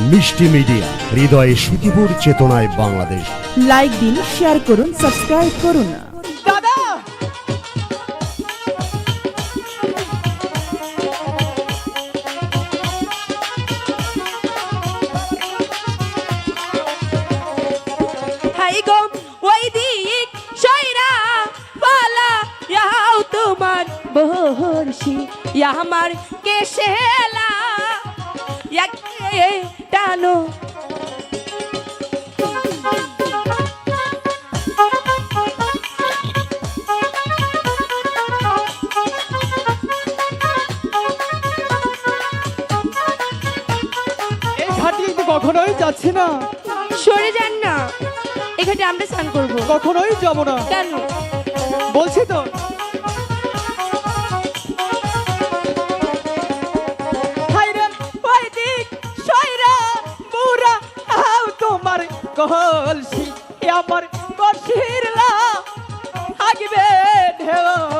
মিষ্টি মিডিয়া হৃদয়ে সুখীপুর চেতনায় বাংলাদেশ। লাইক দিন শেয়ার করুন সাবস্ক্রাইব করুন। দাদা! আমার কেশেল। টানো কখনোই যাচ্ছি না। সরে যান না। এখানে আমরা স্নান করব। কখনোই যাব না। কেন? বলছি তো কলসি আমার বসিরলা থাকবে ঢেউ।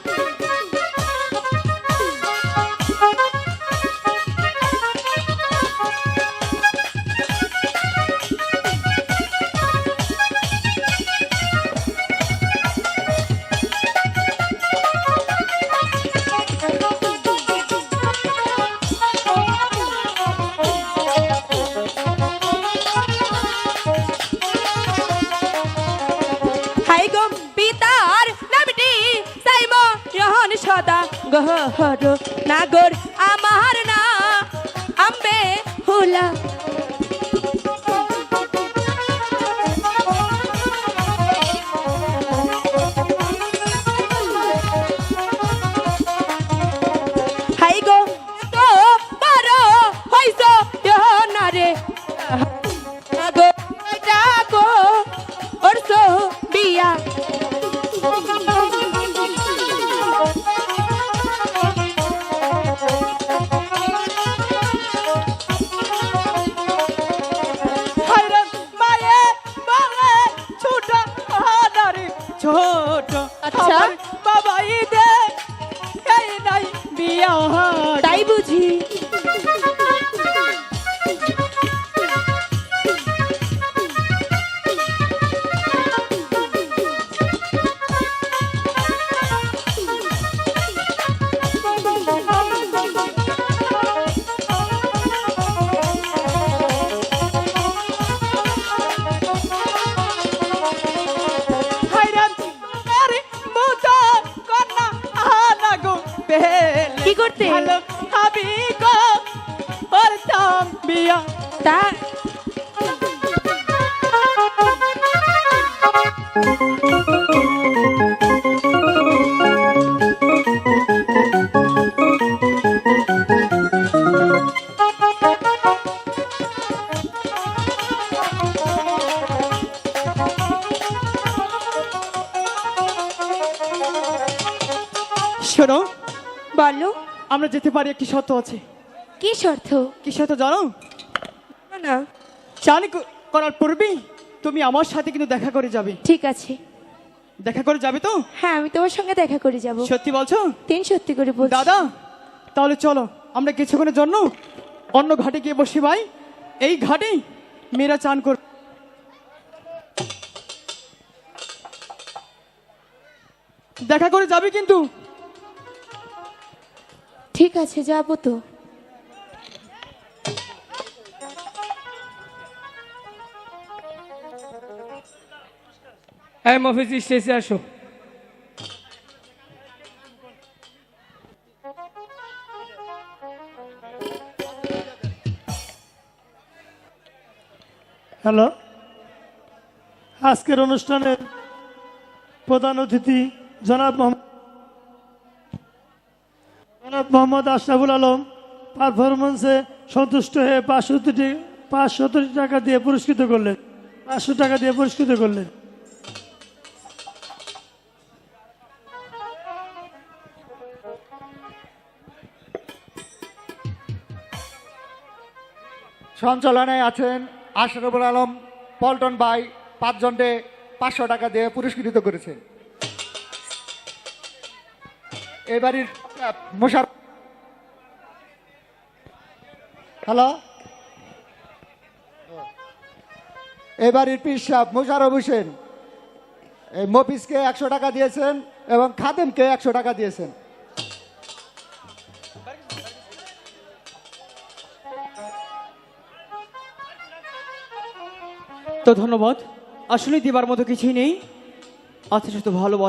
হর নাগর আমার না আম্বে হুলা। করতে? ভালো আমি গো করতাম বিয়া। তা? শোনো বলো। আমরা যেতে পারি একটি শর্ত আছে। কি শর্ত? কি শর্ত জানো? না চান করার পূর্বেই তুমি আমার সাথে কিন্তু দেখা করে যাবে। ঠিক আছে। দেখা করে যাবে তো? হ্যাঁ আমি তোমার সঙ্গে দেখা করে যাব। সত্যি বলছো? তিন সত্যি করে বলছি। দাদা তাহলে চলো আমরা কিছুক্ষণের জন্য অন্য ঘাটে গিয়ে বসি ভাই। এই ঘাটেই মেয়েরা চান কর দেখা করে যাবে কিন্তু। ঠিক আছে যাব তো। হ্যাঁ মফিজ স্টেজে আসো। হ্যালো। আজকের অনুষ্ঠানের প্রধান অতিথি জনাব মোহাম্মদ মোহাম্মদ আশরাফুল আলম পারফরমেন্সে সন্তুষ্ট হয়ে পাঁচশো পাঁচশো টাকা দিয়ে পুরস্কৃত করলেন। পাঁচশো টাকা দিয়ে পুরস্কৃত করলেন। সঞ্চালনায় আছেন আশরাফুল আলম, পল্টন ভাই, পাঁচজনকে পাঁচশো টাকা দিয়ে পুরস্কৃত করেছেন। এবারের মোশার হ্যালো? এবারের পিসাব, মোশারফ হোসেন। এই মফিসকে একশো টাকা দিয়েছেন এবং খাদেমকে একশো টাকা দিয়েছেন। তো ধন্যবাদ। আসলে দিবার মতো কিছুই নেই। আচ্ছা শুধু ভালো